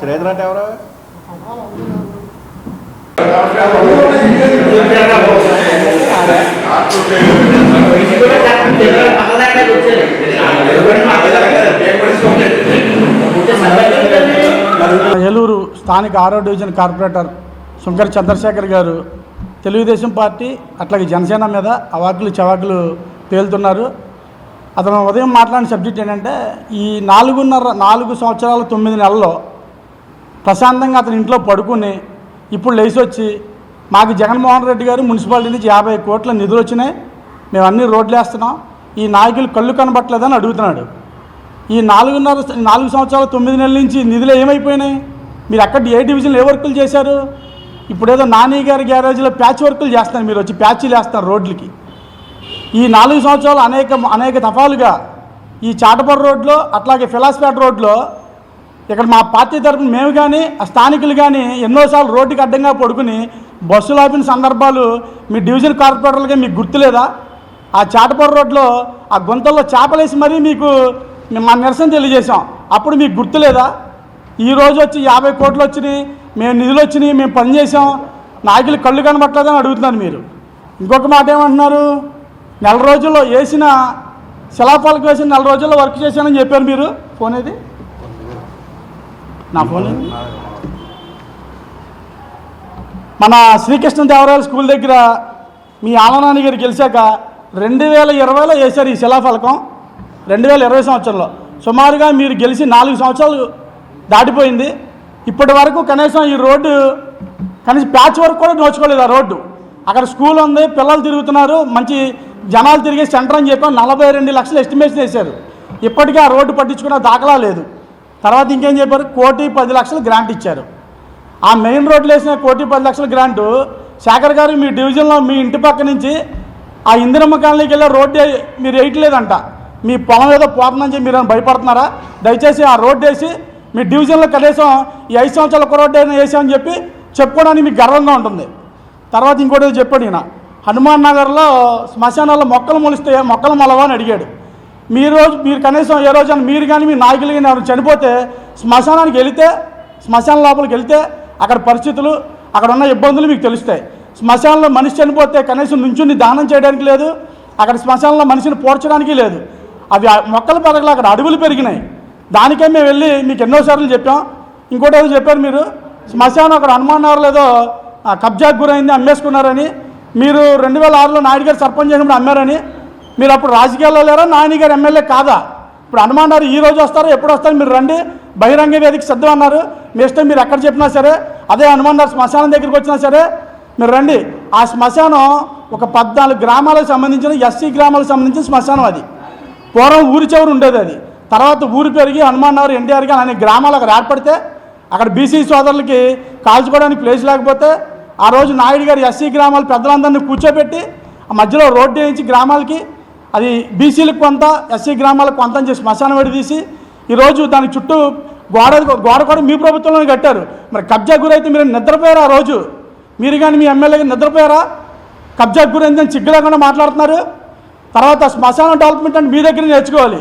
శ్రీధర్ అంటే ఎవరు? ఏలూరు స్థానిక ఆరో డివిజన్ కార్పొరేటర్ శంకర్ చంద్రశేఖర్ గారు తెలుగుదేశం పార్టీ అట్లాగే జనసేన మీద అవాకులు చవాకులు పేలుతున్నారు. అతను ఉదయం మాట్లాడిన సబ్జెక్ట్ ఏంటంటే ఈ నాలుగున్నర నాలుగు సంవత్సరాల తొమ్మిది నెలల్లో ప్రశాంతంగా అతని ఇంట్లో పడుకుని ఇప్పుడు లేచి వచ్చి మాకు జగన్మోహన్ రెడ్డి గారు మున్సిపాలిటీ నుంచి యాభై కోట్ల నిధులు వచ్చినాయి మేము అన్ని రోడ్లు వేస్తున్నాం ఈ నాయకులు కళ్ళు కనబట్టలేదని అడుగుతున్నాడు. ఈ నాలుగున్నర నాలుగు సంవత్సరాల తొమ్మిది నెలల నుంచి నిధులు ఏమైపోయినాయి? మీరు అక్కడ ఏ డివిజన్లో ఏ వర్కులు చేశారు? ఇప్పుడు ఏదో నాని గారి గ్యారేజ్లో ప్యాచ్ వర్కులు చేస్తున్నారు మీరు వచ్చి ప్యాచ్లు వేస్తున్నారు రోడ్లకి. ఈ నాలుగు సంవత్సరాలు అనేక అనేక దఫాలుగా ఈ చాటపర్రు రోడ్లో అట్లాగే ఫిలాస్పేట రోడ్లో ఇక్కడ మా పార్టీ తరఫున మేము కానీ ఆ స్థానికులు కానీ ఎన్నోసార్లు రోడ్డుకి అడ్డంగా పడుకుని బస్సులు ఆపిన సందర్భాలు మీ డివిజన్ కార్పొరేటర్లుగా మీకు గుర్తులేదా? ఆ చాటపూర రోడ్లో ఆ గుంతల్లో చేపలేసి మరీ మీకు మేము మా నిరసన తెలియజేశాం. అప్పుడు మీకు గుర్తులేదా? ఈ రోజు వచ్చి యాభై కోట్లు వచ్చినాయి మేము నిధులు వచ్చినాయి మేము పని చేసాం నాయకులు కళ్ళు కనబట్టలేదని అడుగుతున్నారు మీరు. ఇంకొక మాట ఏమంటున్నారు? నెల రోజుల్లో వేసిన శిలాఫలకం వేసిన నెల రోజుల్లో వర్క్ చేశానని చెప్పారు మీరు? ఫోన్ ఏది? నా ఫోన్ మన మన శ్రీకృష్ణదేవరాయల స్కూల్ దగ్గర మీ ఆలనాని గారు గెలిచాక రెండు వేల ఇరవైలో వేశారు ఈ శిలాఫలకం రెండు వేల ఇరవై సంవత్సరంలో. సుమారుగా మీరు గెలిచి నాలుగు సంవత్సరాలు దాటిపోయింది. ఇప్పటి వరకు కనీసం ఈ రోడ్డు కనీసం ప్యాచ్ వరకు కూడా నోచుకోలేదు ఆ రోడ్డు. అక్కడ స్కూల్ ఉంది పిల్లలు తిరుగుతున్నారు మంచి జనాలు తిరిగే సెంటర్ అని చెప్పి నలభై రెండు లక్షలు ఎస్టిమేషన్ వేశారు. ఇప్పటికీ ఆ రోడ్డు పట్టించుకున్న దాఖలా లేదు. తర్వాత ఇంకేం చెప్పారు? కోటి పది లక్షలు గ్రాంట్ ఇచ్చారు. ఆ మెయిన్ రోడ్లు వేసిన కోటి పది లక్షల గ్రాంటు శేఖర్ గారు మీ డివిజన్లో మీ ఇంటి పక్క నుంచి ఆ ఇందిరమ్మ కాలనీకి వెళ్ళే రోడ్డు మీరు వేయట్లేదంట. మీ పొలం ఏదో పోతుందని చెప్పి మీరు భయపడుతున్నారా? దయచేసి ఆ రోడ్డు వేసి మీ డివిజన్లో కనీసం ఈ ఐదు సంవత్సరాలు ఒక రోడ్డు అయినా వేసామని చెప్పి చెప్పుకోవడానికి మీకు గర్వంగా ఉంటుంది. తర్వాత ఇంకోటి చెప్పాడు ఈయన. హనుమాన్ నగర్లో శ్మశానాల్లో మొక్కలు మొలిస్తే మొక్కలు మొలవా అని అడిగాడు. మీ రోజు మీరు కనీసం ఏ రోజు మీరు కానీ మీ నాయకులు కానీ చనిపోతే శ్మశానానికి వెళితే శ్మశాన లోపలికి వెళితే అక్కడ పరిస్థితులు అక్కడ ఉన్న ఇబ్బందులు మీకు తెలుస్తాయి. శ్మశానంలో మనిషి చనిపోతే కనీసం నుంచుని దానం చేయడానికి లేదు అక్కడ శ్మశానంలో మనిషిని పోర్చడానికి లేదు. అవి మొక్కలు పెరగలు అక్కడ అడవులు పెరిగినాయి. దానికే మేము వెళ్ళి మీకు ఎన్నోసార్లు చెప్పాం. ఇంకోటి ఏదో చెప్పారు మీరు? శ్మశానం అక్కడ హనుమాన్ ఏదో ఆ, కబ్జాకు గురైంది అమ్మేసుకున్నారని. మీరు రెండు వేల ఆరులో నాయుడు గారు సర్పంచ్ చేసినప్పుడు అమ్మారని. మీరు అప్పుడు రాజకీయాల్లో లేరా? నానిగారు ఎమ్మెల్యే కాదా? ఇప్పుడు అనుమానారు ఈ రోజు వస్తారో? ఎప్పుడు వస్తారో? మీరు రండి. బహిరంగ వేదిక సిద్ధం అన్నారు. మీ ఇష్టం మీరు ఎక్కడ చెప్పినా సరే అదే హనుమానారు శ్మశానం దగ్గరికి వచ్చినా సరే మీరు రండి. ఆ శ్మశానం ఒక పద్నాలుగు గ్రామాలకు సంబంధించిన ఎస్సీ గ్రామాలకు సంబంధించిన శ్మశానం అది. పూర్వం ఊరి చివరి ఉండేది అది. తర్వాత ఊరు పెరిగి హనుమాన్ నగర్ ఎన్టీఆర్ గారు అనే గ్రామాలు అక్కడ ఏర్పడితే అక్కడ బీసీ సోదరులకి కాల్చుకోవడానికి ప్లేస్ లేకపోతే ఆ రోజు నాయుడు గారు ఎస్సీ గ్రామాల పెద్దలందరినీ కూర్చోబెట్టి ఆ మధ్యలో రోడ్డు వేయించి గ్రామాలకి అది బీసీలకు కొంత ఎస్సీ గ్రామాలకు కొంత అని చెప్పి శ్మశానం విడదీసి ఈరోజు దాని చుట్టూ గోడ గోడ కూడా మీ ప్రభుత్వంలోనే కట్టారు. మరి కబ్జా గురైతే మీరు నిద్రపోయారు ఆ రోజు? మీరు కానీ మీ ఎమ్మెల్యే గారు నిద్రపోయారా? కబ్జా గురైందని చిగ్గు లేకుండా మాట్లాడుతున్నారు. తర్వాత శ్మశానం డెవలప్మెంట్ అంటే మీ దగ్గర నేర్చుకోవాలి.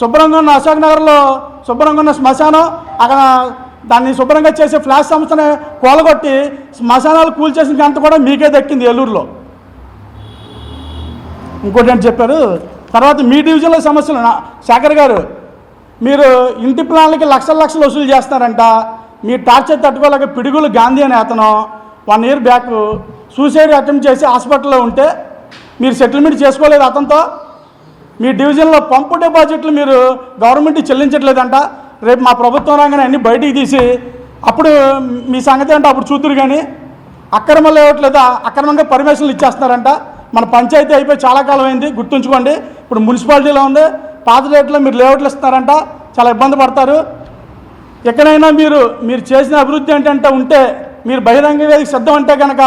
శుభ్రంగా ఉన్న అశోక్ నగర్లో శుభ్రంగా ఉన్న శ్మశానం అక్కడ దాన్ని శుభ్రంగా చేసే ఫ్లాష్ సంస్థని కూలగొట్టి శ్మశానాలు కూల్చేసిన గంట కూడా మీకే దక్కింది ఏలూరులో. ఇంకోటి ఏంటి చెప్పారు తర్వాత మీ డివిజన్లో సమస్యలు నా- శేఖర్ గారు మీరు ఇంటి ప్లాన్లకి లక్షల లక్షలు వసూలు చేస్తారంట. మీ టార్చర్ తట్టుకోలేక పిడుగులు గాంధీ అనే అతను one year back suicide attempt చేసి హాస్పిటల్లో ఉంటే మీరు సెటిల్మెంట్ చేసుకోలేదు అతనితో. మీ డివిజన్లో పంపు డిపాజిట్లు మీరు గవర్నమెంట్ చెల్లించట్లేదంట. రేపు మా ప్రభుత్వం రాగానే అన్ని బయటికి తీసి అప్పుడు మీ సంగతి అంటే అప్పుడు చూతురు కానీ అక్రమ లేవట్లేదా అక్రమంగా పర్మిషన్లు ఇచ్చేస్తున్నారంట. మన పంచాయతీ అయిపోయి చాలా కాలం అయింది గుర్తుంచుకోండి ఇప్పుడు మున్సిపాలిటీలో ఉంది. పాత రేట్లో మీరు లేఅవుట్లు ఇస్తున్నారంట చాలా ఇబ్బంది పడతారు. ఎక్కడైనా మీరు మీరు చేసిన అభివృద్ధి ఏంటంటే ఉంటే మీరు బహిరంగ వేదిక సిద్ధం అంటే కనుక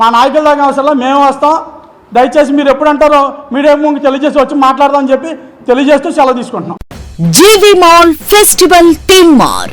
మా నాయకుల దాకా అవసరంలో మేము వస్తాం. దయచేసి మీరు ఎప్పుడు అంటారో మీడియా ముందు తెలియజేసి వచ్చి మాట్లాడదామని చెప్పి తెలియజేస్తూ సెలవు తీసుకుంటున్నాం. జీవి మాల్ ఫెస్టివల్ థీమ్ మార్.